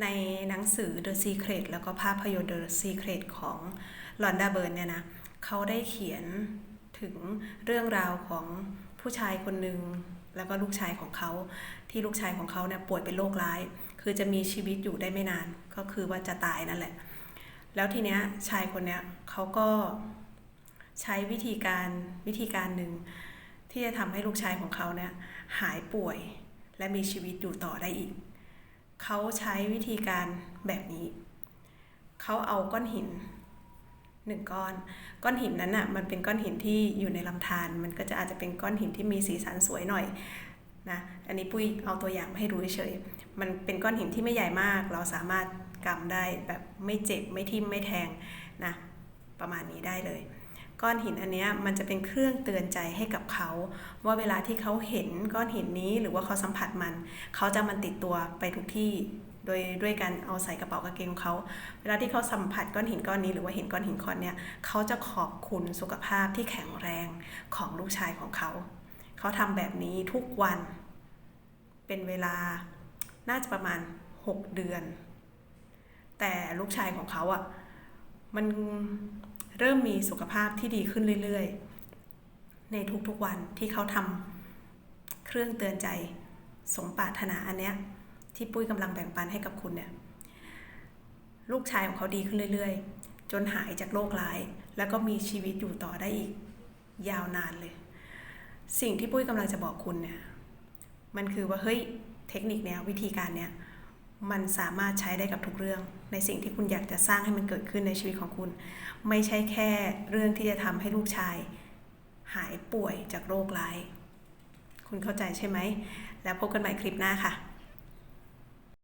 ในหนังสือ The Secret แล้วก็ภาพยนตร์ The Secret ของลอนดาเบิร์นเนี่ยนะเขาได้เขียนถึงเรื่องราวของผู้ชายคนหนึ่งแล้วก็ลูกชายของเขาที่ลูกชายของเขาเนี่ยป่วยเป็นโรคร้าย คือจะมีชีวิตอยู่ได้ไม่นาน ก็คือว่าจะตายนั่นแหละ แล้วทีเนี้ยชายคนเนี้ยเขาก็ใช้วิธีการวิธีการหนึ่งที่จะทำให้ลูกชายของเขาเนี่ยหายป่วยและมีชีวิตอยู่ต่อได้อีก เขาใช้วิธีการแบบนี้ เขาเอาก้อนหินหนึ่งก้อน ก้อนหินนั้นน่ะมันเป็นก้อนหินที่อยู่ในลำธารมันก็จะอาจจะเป็นก้อนหินที่มีสีสันสวยหน่อยนะอันนี้ปุ้ยเอาตัวอย่างมาให้ดูเฉยๆมันเป็นก้อนหินที่ไม่ใหญ่มาก เราสามารถกำได้แบบไม่เจ็บไม่ทิ่มไม่แทงนะประมาณนี้ได้เลย ก้อนหินอันนี้มันจะเป็นเครื่องเตือนใจให้กับเขา ว่าเวลาที่เขาเห็นก้อนหินนี้หรือว่าเขาสัมผัสมัน เขาจะมันติดตัวไปทุกที่ โดยด้วยการเอาใส่กระเป๋ากางเกงของเขา เวลาที่เขาสัมผัสก้อนหินก้อนนี้หรือว่าเห็นก้อนหินก้อนเนี้ยเขาจะขอบคุณสุขภาพที่แข็งแรงของลูกชายของเขา เขาทำแบบนี้ทุกวัน เป็นเวลาน่าจะประมาณ 6 เดือน แต่ลูกชายของเขาอะ่ะมัน เริ่มมีสุขภาพที่ดีขึ้นเรื่อยๆ ในทุกๆวันที่เขาทำเครื่องเตือนใจสมปรารถนาอันเนี้ยที่ปุ้ยกำลังแบ่งปันให้กับคุณเนี่ยลูกชายของเขาดีขึ้นเรื่อยๆ จนหายจากโรคร้าย แล้วก็มีชีวิตอยู่ต่อได้อีกยาวนานเลย สิ่งที่ปุ้ยกำลังจะบอกคุณเนี่ยมันคือว่าเฮ้ยเทคนิคเนี้ยวิธีการเนี้ย มันสามารถใช้ได้กับทุกเรื่อง ในสิ่งที่คุณอยากจะสร้างให้มันเกิดขึ้นในชีวิตของคุณ ไม่ใช่แค่เรื่องที่จะทำให้ลูกชาย หายป่วยจากโรคร้าย คุณเข้าใจใช่ไหม แล้วพบกันใหม่คลิปหน้าค่ะ